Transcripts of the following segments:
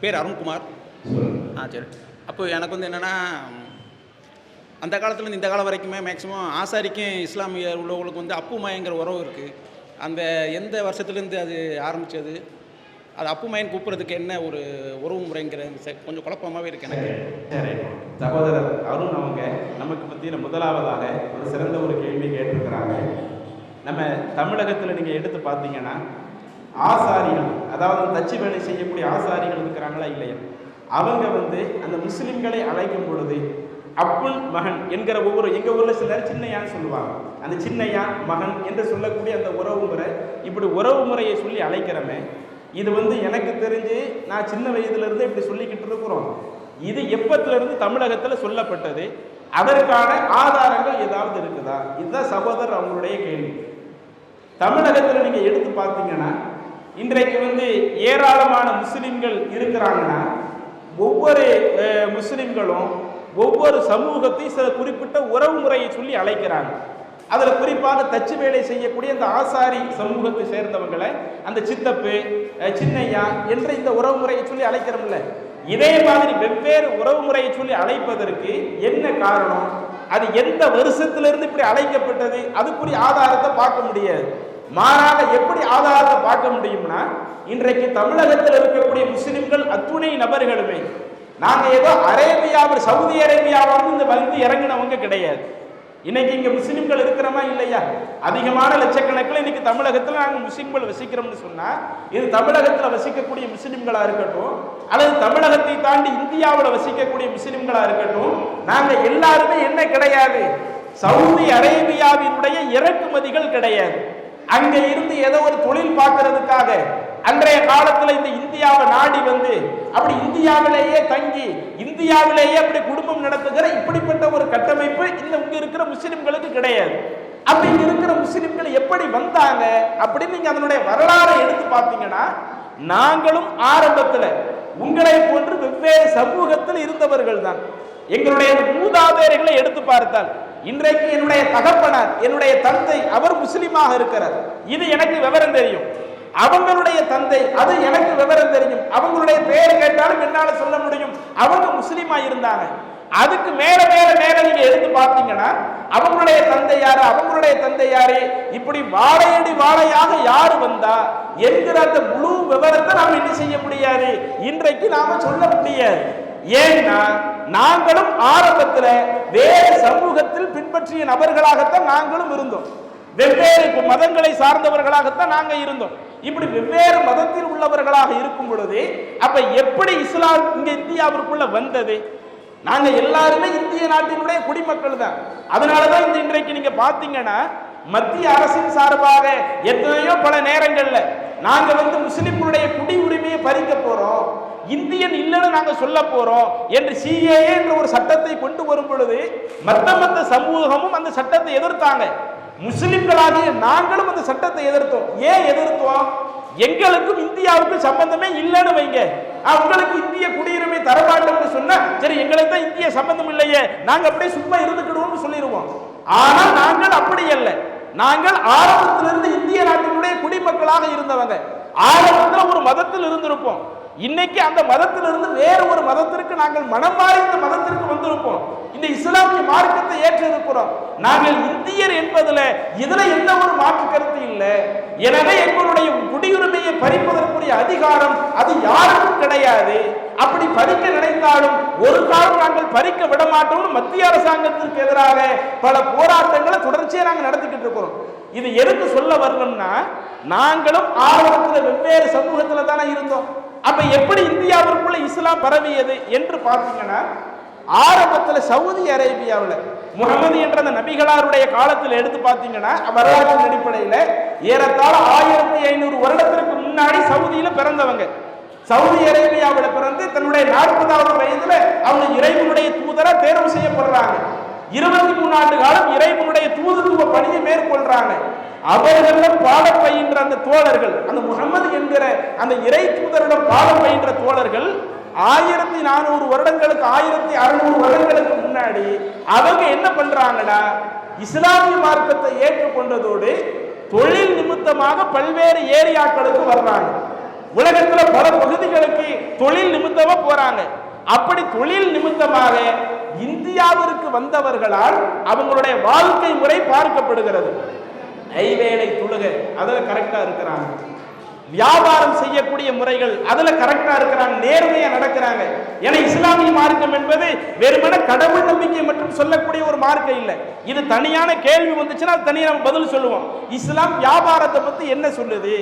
பேர் அருண்குமார். ஆ சரி. அப்போ எனக்கு வந்து என்னென்னா அந்த காலத்துலேருந்து இந்த காலம் வரைக்குமே மேக்ஸிமம் ஆசாரிக்கும் இஸ்லாமிய உள்ளவங்களுக்கு வந்து அப்புமயங்கிற உறவு இருக்குது அந்த எந்த வருஷத்துலேருந்து அது ஆரம்பித்தது அது அப்பு மயன் கூப்பிட்றதுக்கு என்ன ஒரு உறவு முறைங்கிற ச- கொஞ்சம் குழப்பமாகவே இருக்கு எனக்கு. சரி சகோதரர் அருண் அவங்க நமக்கு பற்றின முதலாவதாக ஒரு சிறந்த ஒரு கேள்வி கேட்டிருக்கிறாங்க. நம்ம தமிழகத்தில் நீங்கள் எடுத்து பார்த்தீங்கன்னா ஆசாரிகள் அதாவது தச்சு வேலை செய்யக்கூடிய ஆசாரிகள் இருக்கிறாங்களா இல்லையா? அவங்க வந்து அந்த முஸ்லிம்களை அழைக்கும் பொழுது அப்புல் மகன் என்கிற ஒவ்வொரு எங்கள் ஊரில் சிலர் சின்னையான்னு சொல்லுவாங்க. அந்த சின்னையா மகன் என்று சொல்லக்கூடிய அந்த உறவு முறை இப்படி உறவு முறையை சொல்லி அழைக்கிறோமே இது வந்து எனக்கு தெரிஞ்சு நான் சின்ன வயதிலிருந்து இப்படி சொல்லிக்கிட்டு இருக்கிறோம். இது எப்பத்திலிருந்து தமிழகத்தில் சொல்லப்பட்டது? அதற்கான ஆதாரங்கள் ஏதாவது இருக்குதா? இதுதான் சகோதரர் அவங்களுடைய கேள்வி. தமிழகத்தில் நீங்கள் எடுத்து பார்த்தீங்கன்னா இன்றைக்கு வந்து ஏராளமான முஸ்லிம்கள் இருக்கிறாங்கன்னா ஒவ்வொரு முஸ்லீம்களும் முஸ்லிம்களும் ஒவ்வொரு சமூகத்தையும் சில குறிப்பிட்ட உறவு முறையை சொல்லி அழைக்கிறாங்க. அதில் குறிப்பாக தச்சு வேலை செய்யக்கூடிய அந்த ஆசாரி சமூகத்தை சேர்ந்தவங்களை அந்த சித்தப்பு சின்னையா என்ற இந்த உறவு முறையை சொல்லி அழைக்கிறோம்ல. இதே மாதிரி வெவ்வேறு உறவு முறையை சொல்லி அழைப்பதற்கு என்ன காரணம்? அது எந்த வருஷத்திலிருந்து இப்படி அழைக்கப்பட்டது? அதுக்குரிய ஆதாரத்தை பார்க்க முடியாது. மாறாக எப்படி ஆதாரத்தை பார்க்க முடியும்னா இன்றைக்கு தமிழகத்தில் இருக்கக்கூடிய முஸ்லிம்கள் அத்துணை நபர்களுமே நாங்க ஏதோ அரேபியாவில் சவுதி அரேபியாவிலிருந்து இந்த வந்து இறங்கினவங்க கிடையாது. இன்னைக்கு இங்க முஸ்லிம்கள் இருக்கிறோமா இல்லையா? அதிகமான லட்சக்கணக்கில் இன்னைக்கு தமிழகத்தில் நாங்கள் முஸ்லிம்கள் வசிக்கிறோம்னு சொன்னா இது தமிழகத்தில் வசிக்கக்கூடிய முஸ்லிம்களா இருக்கட்டும் அல்லது தமிழகத்தை தாண்டி இந்தியாவில் வசிக்கக்கூடிய முஸ்லிம்களா இருக்கட்டும் நாங்க எல்லாருமே என்ன கிடையாது? சவுதி அரேபியாவினுடைய இறக்குமதிகள் கிடையாது. அங்க இருந்து ஏதோ ஒரு தொழில் பார்க்கறதுக்காக அன்றைய காலத்துல இந்த இந்தியாவை நாடி வந்து அப்படி இந்தியாவிலேயே தங்கி இந்தியாவிலேயே அப்படி குடும்பம் நடத்துகிற இப்படிப்பட்ட ஒரு கட்டமைப்பு இந்த இங்க இருக்கிற முஸ்லிம்களுக்கு கிடையாது. அப்படி இங்க இருக்கிற முஸ்லிம்கள் எப்படி வந்தாங்க அப்படின்னு நீங்க அதனுடைய வரலாறை எடுத்து பார்த்தீங்கன்னா நாங்களும் ஆரம்பத்துல உங்களை போன்று வெவ்வேறு சமூகத்தில் இருந்தவர்கள் தான் எங்களுடைய மூதாதையர்களை எடுத்து பார்த்தால் இன்றைக்கு என்னுடைய தகப்பனார் என்னுடைய தந்தை அவர் முஸ்லிமாக இருக்கிறார். இது எனக்கு விவரம் தெரியும். அவங்களுடைய தந்தை அது எனக்கு விவரம் தெரியும். அவங்களுடைய பெயர் கேட்டாலும் என்னால சொல்ல முடியும். அவங்க முஸ்லீமா இருந்தாங்க. அதுக்கு மேல மேல மேல நீங்க எடுத்து பார்த்தீங்கன்னா அவங்களுடைய தந்தை யாரு அவங்களுடைய தந்தை யாரு? இப்படி வாழையடி வாழையாக யாரு வந்தா என்கிற அந்த முழு விவரத்தை நாம் என்ன செய்ய முடியாது? இன்றைக்கு நாம சொல்ல முடியாது. ஏன்னா நாங்களும் ஆரம்பத்துல வேறு சமூகத்தில் பின்பற்றிய நபர்களாகத்தான் நாங்களும் இருந்தோம். வெவ்வேறு மதங்களை சார்ந்தவர்களாகத்தான் நாங்க இருந்தோம். இப்படி வெவ்வேறு மதத்தில் உள்ளவர்களாக இருக்கும் பொழுது அப்ப எப்படி இஸ்லாம் இங்க இந்தியாவிற்குள்ள வந்தது? நாங்க எல்லாருமே இந்திய நாட்டினுடைய குடிமக்கள் தான். அதனாலதான் இந்த இன்றைக்கு நீங்க பாத்தீங்கன்னா மத்திய அரசின் சார்பாக எத்தனையோ பல நேரங்கள்ல நாங்க வந்து முஸ்லிம்களுடைய குடி உரிமையை பறிக்க போறோம். இந்தியன் இல்லைன்னு நாங்க சொல்ல போறோம் என்று சிஏஏ என்ற ஒரு சட்டத்தை கொண்டு வரும் பொழுது மத்த மத்த சமூகமும் அந்த சட்டத்தை எதிர்த்தாங்க. முஸ்லிம்களாகிய நாங்களும் அந்த சட்டத்தை எதிர்த்தோம். ஏன் எதிர்த்தோம்? எங்களுக்கும் இந்தியாவுக்கும் சம்பந்தமே இல்லைன்னு வைங்க. ஆ, உங்களுக்கு இந்திய குடியுரிமை தரமாட்டோம்னு சொன்னா சரி எங்களுக்கு தான் இந்திய சம்பந்தம் இல்லையே. நாங்க அப்படியே சும்மா இருந்துக்கிடுவோம்னு சொல்லிடுவோம். ஆனால் நாங்கள் அப்படி அல்ல. நாங்கள் ஆரம்பத்திலிருந்து இந்திய நாட்டினுடைய குடிமக்களாக இருந்தவங்க. ஆரம்பத்தில் ஒரு மதத்தில் இருந்திருப்போம். இன்னைக்கு அந்த மதத்திலிருந்து வேறு ஒரு மதத்திற்கு நாங்கள் மனம் மாறி இந்த மதத்திற்கு வந்திருப்போம். இந்த இஸ்லாமிய மார்க்கத்தை ஏற்று இருக்கிறோம் நாங்கள் இந்தியர் என்பதில் இதுல எந்த ஒரு மாற்று கருத்து இல்லை. எனவே எங்களுடைய குடியுரிமையை பறிப்பதற்குரிய அதிகாரம் அது யாருக்கும் கிடையாது. அப்படி பறிக்க நினைத்தாலும் ஒரு காலம் நாங்கள் பறிக்க விட மாட்டோம்னு மத்திய அரசாங்கத்திற்கு எதிராக பல போராட்டங்களை தொடர்ச்சியாக நாங்கள் நடத்திக்கிட்டு இருக்கிறோம். இது எதுக்கு சொல்ல வரணும்னா நாங்களும் ஆரம்பத்தில் வெவ்வேறு சமூகத்தில் தானே இருந்தோம். அப்ப எப்படி இந்தியாவிற்குள்ள இஸ்லாம் பரவியது என்று பார்த்தீங்கன்னா ஆரம்பத்தில் சவுதி அரேபியாவில் முகமது என்ற அந்த நபிகளாருடைய காலத்தில் எடுத்து பார்த்தீங்கன்னா வரலாற்றின் அடிப்படையில் ஏறத்தாழ ஆயிரத்தி ஐநூறு வருடத்திற்கு முன்னாடி சவுதியில பிறந்தவங்க. சவுதி அரேபியாவில் பிறந்து தன்னுடைய நாற்பதாவது வயதுல அவங்க இறைவனுடைய தூதரா தேர்வு செய்யப்படுறாங்க. இருபத்தி மூணு ஆண்டு காலம் இறைவனுடைய தூதுத்துவ பணியை மேற்கொள்றாங்க. அவர்களிடம் பாடம் பயின்ற அந்த தோழர்கள் அந்த முகமது என்கிற அந்த இறை தூதரிடம் பாடம் பயின்ற தோழர்கள் ஆயிரத்தி நானூறு வருடங்களுக்கு ஆயிரத்தி அறுநூறு வருடங்களுக்கு முன்னாடி அவங்க என்ன பண்றாங்கன்னா இஸ்லாமிய மார்க்கத்தை ஏற்றுக்கொண்டதோடு தொழில் நிமித்தமாக பல்வேறு ஏரியாக்களுக்கு வர்றாங்க. உலகத்துல பல பகுதிகளுக்கு தொழில் நிமித்தமா போறாங்க. அப்படி தொழில் நிமித்தமாக இந்தியாவிற்கு வந்தவர்களால் அவங்களுடைய வாழ்க்கை முறை பார்க்கப்படுகிறது. ஐவேளை தொழுக அதில் கரெக்டா இருக்கிறாங்க. வியாபாரம் செய்யக்கூடிய முறைகள் அதுல கரெக்டா இருக்கிறாங்க. நேர்மையா நடக்கிறாங்க. ஏன்னா இஸ்லாமிய மார்க்கம் என்பது வெறுமனே கடவுள் நம்பிக்கை மட்டும் சொல்லக்கூடிய ஒரு மார்க்கம் இல்லை. இது தனியான கேள்வி வந்துச்சுன்னா தனியாக தனியா நம்ம பதில் சொல்லுவோம். இஸ்லாம் வியாபாரத்தை பத்தி என்ன சொல்லுது?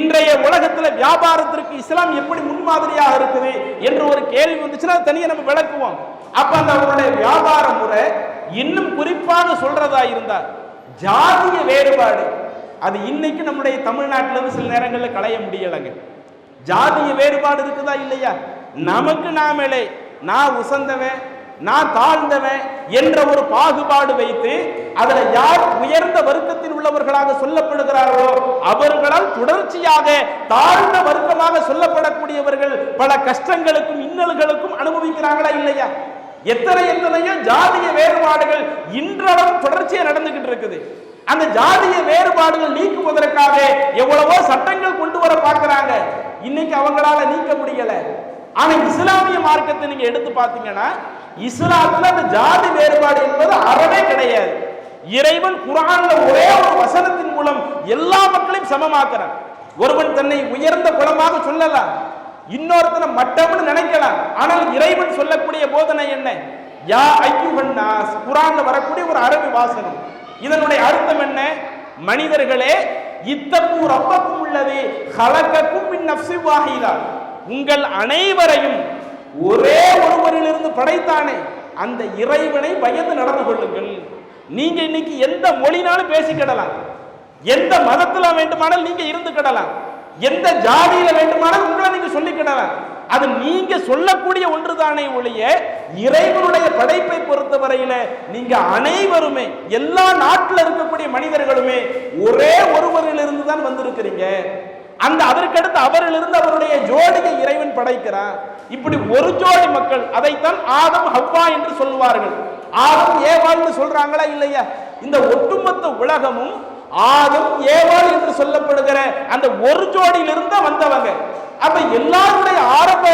இன்றைய உலகத்துல வியாபாரத்திற்கு இஸ்லாம் எப்படி முன்மாதிரியாக இருக்குது என்ற ஒரு கேள்வி வந்துச்சுன்னா தனியாக தனியா நம்ம விளக்குவோம். அப்ப அந்த அவருடைய வியாபார முறை இன்னும் குறிப்பாக சொல்றதா இருந்தார் ஜாதிய வேறுபாடு. அது இன்னைக்கு நம்முடைய தமிழ்நாட்டில் இருந்து சில நேரங்களில் களைய முடியலைங்க. ஜாதிய வேறுபாடு இருக்குதா இல்லையா? நமக்கு நாமளே நான் உசந்தவன் நான் தாழ்ந்தவன் என்ற ஒரு பாகுபாடு வைத்து அதுல யார் உயர்ந்த வர்க்கத்தில் உள்ளவர்களாக சொல்லப்படுகிறார்களோ அவர்களால் தொடர்ச்சியாக தாழ்ந்த வர்க்கமாக சொல்லப்படக்கூடியவர்கள் பல கஷ்டங்களுக்கும் இன்னல்களுக்கும் அனுபவிக்கிறாங்களா இல்லையா? எத்தனை எத்தனையோ ஜாதிய வேறுபாடுகள் இன்றளவும் தொடர்ச்சியாக நடந்துகிட்டு இருக்குது. அந்த ஜாதிய வேறுபாடுகள் நீக்குவதற்காக எவ்வளவோ சட்டங்கள் கொண்டு வர பார்க்கிறாங்க. இன்னைக்கு அவங்களால நீக்க முடியல. ஆனா இஸ்லாமிய மார்க்கத்தை நீங்க எடுத்து பார்த்தீங்கன்னா இஸ்லாத்துல அந்த ஜாதி வேறுபாடு என்பது அறவே கிடையாது. இறைவன் குரான்ல ஒரே ஒரு வசனத்தின் மூலம் எல்லா மக்களையும் சமமாக்குறான். ஒருவன் தன்னை உயர்ந்த குலமாக சொல்லலாம். இன்னொருத்தனை மட்டம்னு நினைக்கலாம். ஆனால் இறைவன் சொல்லக்கூடிய போதனை என்ன? யா ஐயுகன்னாஸ் குரான் வரக்கூடிய ஒரு அரபி வாசனம் இதனுடைய அர்த்தம் என்ன? மனிதர்களே இத்தப்பு ரப்பக்கும் உள்ளது ஹலக்கக்கும் மின் நஃப்சி உங்கள் அனைவரையும் ஒரே ஒருவரிலிருந்து படைத்தானே அந்த இறைவனை பயந்து நடந்து கொள்ளுங்கள். நீங்க இன்னைக்கு எந்த மொழினாலும் பேசிக்கிடலாம் எந்த மதத்தில் வேண்டுமானால் நீங்க இருந்துக்கிடலாம் எந்த ஜாதியில வேண்டுமானால் உங்களை அது நீங்க சொல்லக்கூடிய ஒன்றுதானே ஒழிய இறைவனுடைய படைப்பை பொறுத்தவரையில நீங்க அனைவருமே எல்லா நாட்டில் இருக்கக்கூடிய மனிதர்களுமே ஒரே ஒருவரிலிருந்து தான் வந்திருக்கிறீங்க. அந்த அதற்கடுத்து அவரிலிருந்து அவருடைய ஜோடியை இறைவன் படைக்கிறான். இப்படி ஒரு ஜோடி மக்கள் அதைத்தான் ஆதம் ஹவ்வா என்று சொல்வார்கள் ஆதம் ஏவாள்னு சொல்றாங்களா இல்லையா? இந்த ஒட்டுமொத்த உலகமும் ஆதம் ஏவாள் என்று சொல்லப்படுகிற அந்த ஒரு ஜோடியிலிருந்து தான் வந்தவங்க. அப்ப எல்லாருடைய ஆரம்ப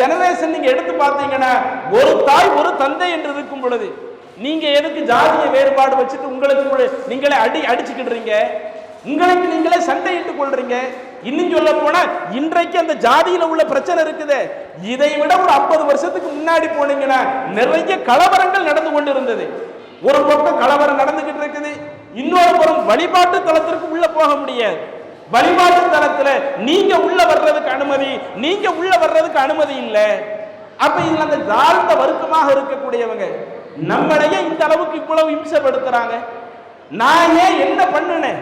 ஜெனரேஷன் நீங்க எடுத்து பார்த்தீங்கன்னா ஒரு தாய் ஒரு தந்தை என்று இருக்கும் பொழுது நீங்க எதுக்கு ஜாதிய வேறுபாடு வச்சுட்டு உங்களுக்கு நீங்களே அடி அடிச்சுக்கிடுறீங்க? உங்களுக்கு நீங்களே சண்டையிட்டுக் கொள்றீங்க? இன்னும் சொல்ல போனா இன்றைக்கு அந்த ஜாதியில உள்ள பிரச்சனை இருக்குது. இதை விட ஒரு ஐம்பது வருஷத்துக்கு முன்னாடி போனீங்கன்னா நிறைய கலவரங்கள் நடந்து கொண்டு இருந்தது ஒரு பக்கம் கலவரம் நடந்துகிட்டு இருக்குது இன்னொரு புறம் வழிபாட்டு தலத்திற்கு உள்ள போக முடியாது. வழிபாட்டு தளத்துல நீங்க உள்ள வர்றதுக்கு அனுமதி நீங்க உள்ள வர்றதுக்கு அனுமதி இல்லை. அப்ப இதுல அந்த தாழ்ந்த வர்க்கமாக இருக்கக்கூடியவங்க நம்மளையே இந்த அளவுக்கு இவ்வளவு இம்சப்படுத்துறாங்க. நான் ஏன் என்ன பண்ணுனேன்?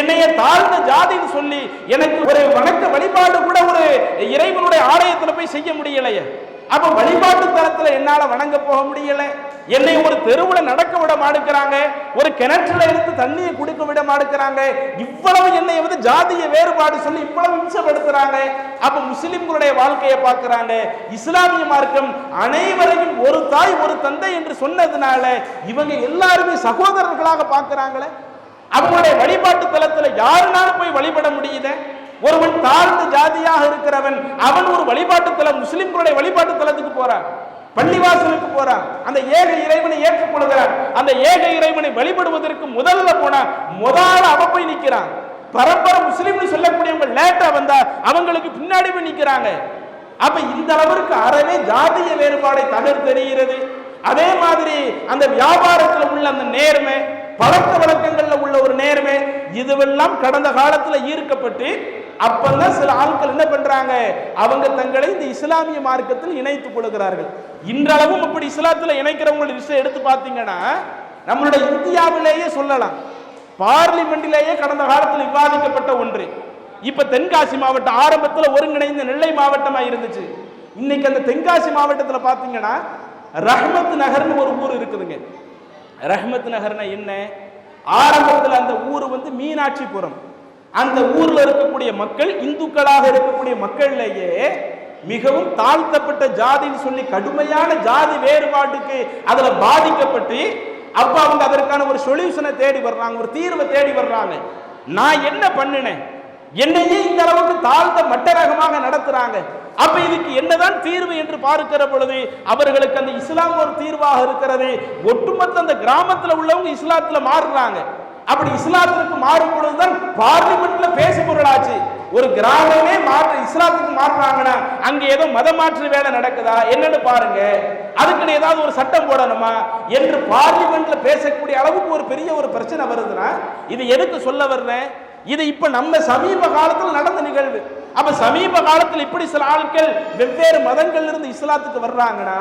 என்னைய தாழ்ந்த ஜாதின்னு சொல்லி எனக்கு ஒரு வணக்க வழிபாடு கூட ஒரு இறைவனுடைய ஆலயத்துல போய் செய்ய முடியலையே. அப்ப வழிபாட்டு தலத்துல என்னால வணங்க போக முடியலை. என்னை ஒரு தெருவுல நடக்க விட மாட்டேங்கிறாங்க. ஒரு கிணற்றுல இருந்து தண்ணியை குடிக்க விட மாட்டேங்கிறாங்க. இவ்வளவு என்னை வந்து ஜாதிய வேறுபாடு சொல்லி இவ்வளவு இம்சப்படுத்துறாங்க. அப்ப முஸ்லிம்களுடைய வாழ்க்கையை பார்க்கறாங்க. இஸ்லாமிய மார்க்கம் அனைவரையும் ஒரு தாய் ஒரு தந்தை என்று சொன்னதுனால இவங்க எல்லாருமே சகோதரர்களாக பார்க்கிறாங்களே. அவங்களுடைய வழிபாட்டு தலத்துல யாருனாலும் போய் வழிபட முடியுதே? ஒருவன் தாழ்ந்த ஜாதியாக இருக்கிறவன் அவன் ஒரு வழிபாட்டு தலம் முஸ்லிம்களுடைய வழிபாட்டு தலத்துக்கு போறான். பள்ளிவாசலுக்கு போறான். அந்த ஏக இறைவனை ஏற்றுக்கொள்கிறான். அந்த ஏக இறைவனை வழிபடுவதற்கு முதல்ல போனா முதல்ல அவ போய் நிற்கிறான் பரம்பரை முஸ்லீம்னு சொல்லக்கூடியவங்க லேட்டா வந்தா அவங்களுக்கு பின்னாடி போய் நிற்கிறாங்க அப்ப இந்த அளவிற்கு அறவே ஜாதிய வேறுபாடை தகர்த்தெறிகிறது. அதே மாதிரி அந்த வியாபாரத்தில் உள்ள அந்த நேர்மை பழக்க வழக்கங்கள்ல உள்ள ஒரு நேர்மை இதுவெல்லாம் கடந்த காலத்துல ஈர்க்கப்பட்டு அப்பதான் சில ஆட்கள் என்ன பண்றாங்க? அவங்க தங்களை இந்த இஸ்லாமிய மார்க்கத்தில் இணைத்துக் கொள்கிறார்கள். இன்றளவும் இப்படி இஸ்லாத்துல இணைக்கிறவங்க விஷயம் எடுத்து பார்த்தீங்கன்னா நம்மளுடைய இந்தியாவிலேயே சொல்லலாம். பார்லிமெண்ட்டிலேயே கடந்த காலத்தில் விவாதிக்கப்பட்ட ஒன்று. இப்ப தென்காசி மாவட்டம் ஆரம்பத்தில் ஒருங்கிணைந்த நெல்லை மாவட்டமா இருந்துச்சு. இன்னைக்கு அந்த தென்காசி மாவட்டத்தில் பார்த்தீங்கன்னா ரஹ்மத் நகர்னு ஒரு ஊர் இருக்குதுங்க. ரஹ்மத் நகர்னா என்ன? ஆரம்பத்தில் அந்த ஊர் வந்து மீனாட்சிபுரம். அந்த ஊர்ல இருக்கக்கூடிய மக்கள் இந்துக்களாக இருக்கக்கூடிய மக்கள்லேயே மிகவும் தாழ்த்தப்பட்ட ஜாதின்னு சொல்லி கடுமையான ஜாதி வேறுபாட்டுக்கு அதுல பாதிக்கப்பட்டு அப்ப அவங்க அதற்கான ஒரு சொல்யூஷனை தேடி வர்றாங்க ஒரு தீர்வை தேடி வர்றாங்க. நான் என்ன பண்ணினேன்? என்னையே இந்த அளவுக்கு தாழ்ந்த மட்டரகமாக நடத்துறாங்க. அப்ப இதுக்கு என்னதான் தீர்வு என்று பார்க்கிற பொழுது அவர்களுக்கு அந்த இஸ்லாம் ஒரு தீர்வாக இருக்கிறது. ஒட்டுமொத்த அந்த கிராமத்துல உள்ளவங்க இஸ்லாத்துல மாறுறாங்க. அப்படி இஸ்லாத்திற்கு மாறும் பொழுதுதான் பார்லிமெண்ட்ல பேச பொருளாச்சு. ஒரு கிராமமே மாற்ற இஸ்லாத்துக்கு மாறுறாங்கன்னா அங்க ஏதோ மத மாற்று வேலை நடக்குதா? என்னன்னு பாருங்க. அதுக்குன்னு ஏதாவது ஒரு சட்டம் போடணுமா? என்று பார்லிமெண்ட்ல பேசக்கூடிய அளவுக்கு ஒரு பெரிய ஒரு பிரச்சனை வருதுன்னா இது எதுக்கு சொல்ல வர்றேன் இது இப்ப நம்ம சமீப காலத்தில் நடந்த நிகழ்வு. அப்ப சமீப காலத்தில் இப்படி சில ஆட்கள் வெவ்வேறு மதங்கள்ல இருந்து இஸ்லாத்துக்கு வர்றாங்கன்னா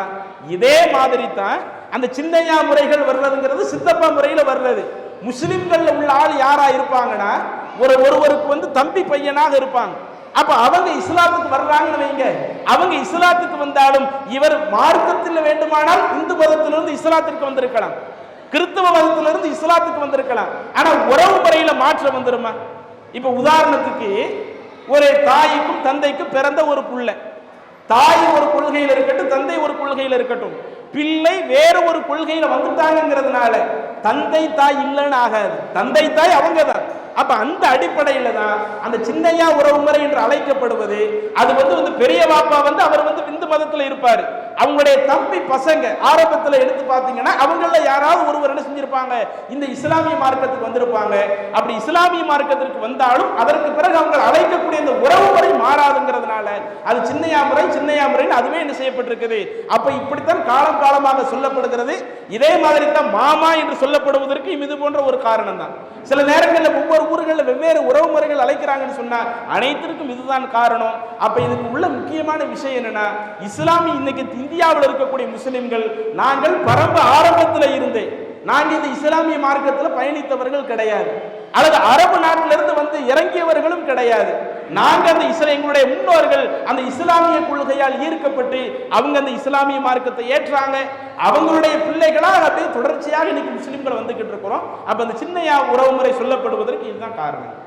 இதே மாதிரி தான் அந்த சின்னையா முறைகள் வர்றதுங்கிறது சித்தப்பா முறையில வர்றது. முஸ்லிம்களில் உள்ள ஆள் யாராக இருப்பாங்கன்னா ஒரு ஒருவருக்கு வந்து தம்பி பையனாக இருப்பாங்க. அப்ப அவங்க இஸ்லாத்துக்கு வர்றாங்கன்னு வைங்க. அவங்க இஸ்லாத்துக்கு வந்தாலும் இவர் மார்க்கத்தில் வேண்டுமானால் இந்து மதத்திலிருந்து இஸ்லாத்திற்கு வந்திருக்கலாம். கிறிஸ்தவ மதத்திலிருந்து இஸ்லாத்துக்கு வந்திருக்கலாம். ஆனா உறவு முறையில மாற்றம் வந்துருமா? இப்ப உதாரணத்துக்கு ஒரு தாய்க்கும் தந்தைக்கும் பிறந்த ஒரு புள்ள. தாய் ஒரு கொள்கையில் இருக்கட்டும் தந்தை ஒரு கொள்கையில் இருக்கட்டும். பிள்ளை வேற ஒரு கொள்கையில வந்துட்டாங்கிறதுனால தந்தை தாய் இல்லைன்னு ஆகாது. தந்தை தாய் அவங்க தான் அப்ப அந்த அடிப்படையில தான் அந்த சின்னையா உறவு முறை என்று அழைக்கப்படுவது. அது வந்து வந்து பெரிய பாப்பா வந்து அவர் வந்து இந்து மதத்துல இருப்பாரு. அவங்களுடைய தம்பி பசங்க ஆரம்பத்தில் எடுத்து பார்த்தீங்கன்னா அவங்கள யாராவது ஒருவர் என்ன செஞ்சிருப்பாங்க? இந்த இஸ்லாமிய மார்க்கத்துக்கு வந்திருப்பாங்க. அப்படி இஸ்லாமிய மார்க்கத்திற்கு வந்தாலும் அதற்கு பிறகு அவங்க அழைக்கக்கூடிய இந்த உறவு முறை மாறாதுங்கிறதுனால அது சின்னையா முறை சின்னையா முறைன்னு அதுவே என்ன செய்யப்பட்டிருக்குது. அப்ப இப்படித்தான் காலம் காலமாக சொல்லப்படுகிறது. இதே மாதிரி தான் மாமா என்று சொல்லப்படுவதற்கு இது போன்ற ஒரு காரணம் தான் சில நேரங்களில் ஒவ்வொரு ஊர்களில் வெவ்வேறு உறவு முறைகள் அழைக்கிறாங்கன்னு சொன்னா அனைத்திற்கும் இதுதான் காரணம். அப்ப இதுக்கு உள்ள முக்கியமான விஷயம் என்னன்னா இஸ்லாமி இன்னைக்கு இந்தியாவில் இருக்கக்கூடிய முஸ்லிம்கள் நாங்கள் பரம்ப ஆரம்பத்தில் இருந்தே நாங்கள் இந்த இஸ்லாமிய மார்க்கத்தில் பயணித்தவர்கள் கிடையாது. அல்லது அரபு நாட்டிலிருந்து வந்து இறங்கியவர்களும் கிடையாது. நாங்க அந்த இஸ்லா எங்களுடைய முன்னோர்கள் அந்த இஸ்லாமிய கொள்கையால் ஈர்க்கப்பட்டு அவங்க அந்த இஸ்லாமிய மார்க்கத்தை ஏற்றாங்க. அவங்களுடைய பிள்ளைகளாக அப்படியே தொடர்ச்சியாக இன்னைக்கு முஸ்லிம்கள் வந்துகிட்டு இருக்கிறோம். அப்ப அந்த சின்னையா உறவுமுறை சொல்லப்படுவதற்கு இதுதான் காரணம்.